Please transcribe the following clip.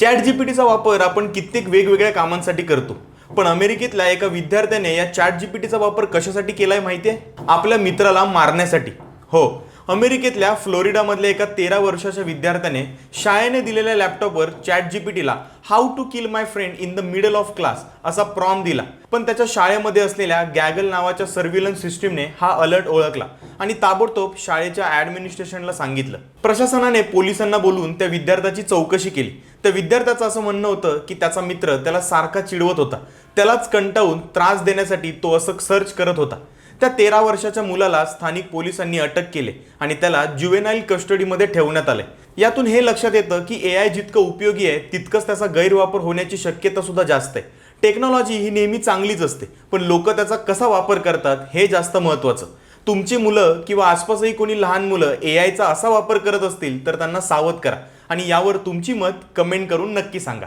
Chat जीपीटीचा वापर आपण कित्येक वेगवेगळ्या कामांसाठी करतो. पण अमेरिकेतल्या एका विद्यार्थ्याने या चॅट जीपीटीचा वापर कशासाठी केलाय आहे आपल्या मित्राला मारण्यासाठी. हो अमेरिकेतल्या फ्लोरिडामधल्या एका तेरा वर्षाच्या विद्यार्थ्याने शाळेने दिलेल्या लॅपटॉपवर chat जीपीटीला how to kill my friend in the middle of class असा प्रॉम दिला. पण त्याच्या शाळेमध्ये असलेल्या गॅगल नावाच्या सर्व्हिलन्स सिस्टीमने हा अलर्ट ओळखला आणि ताबडतोब शाळेच्या ॲडमिनिस्ट्रेशनला सांगितलं. प्रशासनाने पोलिसांना बोलवून त्या विद्यार्थ्याची चौकशी केली. त्या विद्यार्थ्याचं असं म्हणणं होतं की त्याचा मित्र त्याला सारखा चिडवत होता. त्यालाच कंटाळून त्रास देण्यासाठी तो असं सर्च करत होता. त्या तेरा वर्षाच्या मुलाला स्थानिक पोलिसांनी अटक केले आणि त्याला ज्युवेनाईल कस्टडीमध्ये ठेवण्यात आले. यातून हे लक्षात येतं की ए आय जितकं उपयोगी आहे तितकंच त्याचा गैरवापर होण्याची शक्यता सुद्धा जास्त आहे. टेक्नॉलॉजी ही नेहमी चांगलीच असते पण लोक त्याचा कसा वापर करतात हे जास्त महत्त्वाचं. तुमची मुलं किंवा आसपासही कोणी लहान मुलं ए आयचा असा वापर करत असतील तर त्यांना सावध करा. आणि यावर तुमची मत कमेंट करून नक्की सांगा.